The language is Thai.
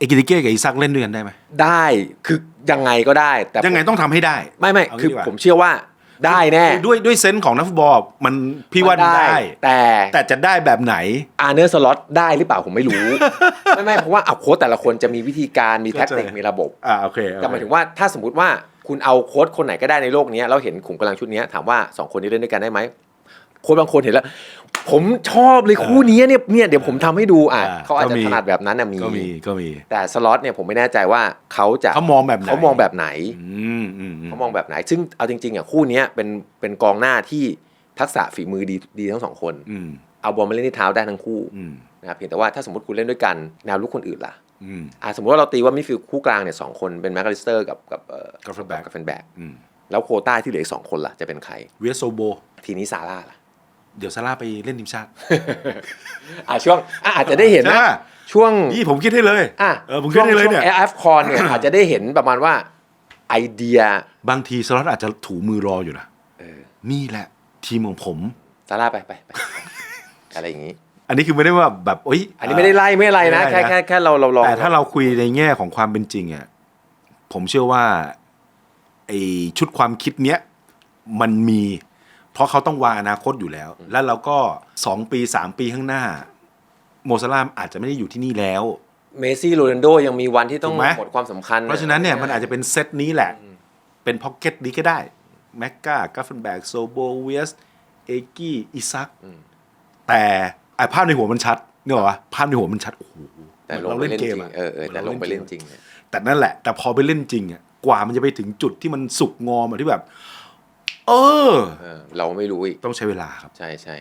เอกิติเก้กับอีซักเล่นด้วยกันได้ไหมได้คือยังไงก็ได้ แต่ยังไงต้องทำให้ได้ ไม่ไม่เางี้คือดีกว่า ผมเชื่อว่าได้แน่ด้วยด้วยเซนส์ของนักฟุตบอลมันพี่ว่ามันได้ แต่แต่จะได้แบบไหน อาร์เนอร์สล็อตได้หรือเปล่าผมไม่รู้ ไม่ไม่เพราะว่าเอาโค้ชแต่ละคนจะมีวิธีการมีแท็กติกเข้าใจ มีระบบ อ่าโอเคโอเคแต่หมายถึงว่าถ้าสมมติว่าคุณเอาโค้ชคนไหนก็ได้ในโลกนี้แล้วเห็นขุมกำลังชุดนี้ถามว่าสองคนนี้เล่นด้วยกันได้ไหมโค้ชบางคนเห็นแล้ว ผมชอบเลยคู่นี้เนี่ยเนี่ยเดี๋ยวผมทำให้ดูอะเขาอาจจะถนัดแบบนั้นนะมี ก็มีก็มี แต่สล็อตเนี่ยผมไม่แน่ใจว่าเขาจะเขามองแบบไหน เขามองแบบไหน อืมอืมอืม เขามองแบบไหน ซึ่งเอาจริงๆอะคู่เนี้ยเป็นเป็นกองหน้าที่ทักษะฝีมือดีดีทั้งสองคน อืมเอาบอลมาเล่นที่เท้าได้ทั้งคู่อืมนะครับเพียงแต่ว่าถ้าสมมติคุณเล่นด้วยกันแนวลุกคนอื่นล่ะอืม อะสมมติว่าเราตีว่ามิดฟิลด์คู่กลางเนี่ยสองคนเป็นแมคคาลิสเตอร์กับกับเอ่อ Gravenberch กับเฟนแบกอืมแล้วโควต้าที่เหลืออีกสองคนล่ะจะเป็นใคร เวียโซโบ ทีนี้ซาร่าล่ะ เดี๋ยวซาร่าไปเล่นทีมชาติ อะช่วงอะอาจจะได้เห็นใช่นะปะ ช่วงนี่ผมคิดให้เลยอะเออผมคิดให้เลยเนี่ยเอฟคอนเนี่ย อาจจะได้เห็นประมาณว่าไอเดียบางทีสล็อตอาจจะถูมือรออยู่นะเออนี่แหละ ทีมของผม ซาร่าไปไปไป อะไรอย่างนี้ อันนี้คือไม่ได้ว่าแบบโอ๊ยอันนี้ไม่ได้ไล่ไม่อะไรนะไม่ได้แค่นะแค่แค่เราเราลองแต่ถ้าเราคุยในแง่ของความเป็นจริงอะผมเชื่อว่าไอชุดความคิดเนี้ยมันมี เพราะเขาต้องวางอนาคตอยู่แล้ว แล้วเราก็สองปีสามปีข้างหน้า โมซาลามอาจจะไม่ได้อยู่ที่นี่แล้ว เมซี่โรนัลโดยังมีวันที่ต้องถูกไหม หมดความสำคัญเพราะฉะนั้นเนี่ยมันอาจจะเป็นเซตนี้แหละ เป็นพ็อกเก็ตนี้ก็ได้แมกกากัฟเฟนแบกโซโบเวียสเอกี้อิซักแต่ไอภาพในหัวมันชัดเนี่ยหรอวะภาพในหัวมันชัดโอ้โหแต่ลงเราไปเล่นเล่นเกจมริงอะเออเออแต่ลงไปเล่นจริงเนี่ย แต่นั่นแหละ แต่พอไปเล่นจริงอะกว่ามันจะไปถึงจุดที่มันสุกงอมอะที่แบบ เออ เออเราไม่รู้อีก ต้องใช้เวลาครับ ใช่ใช่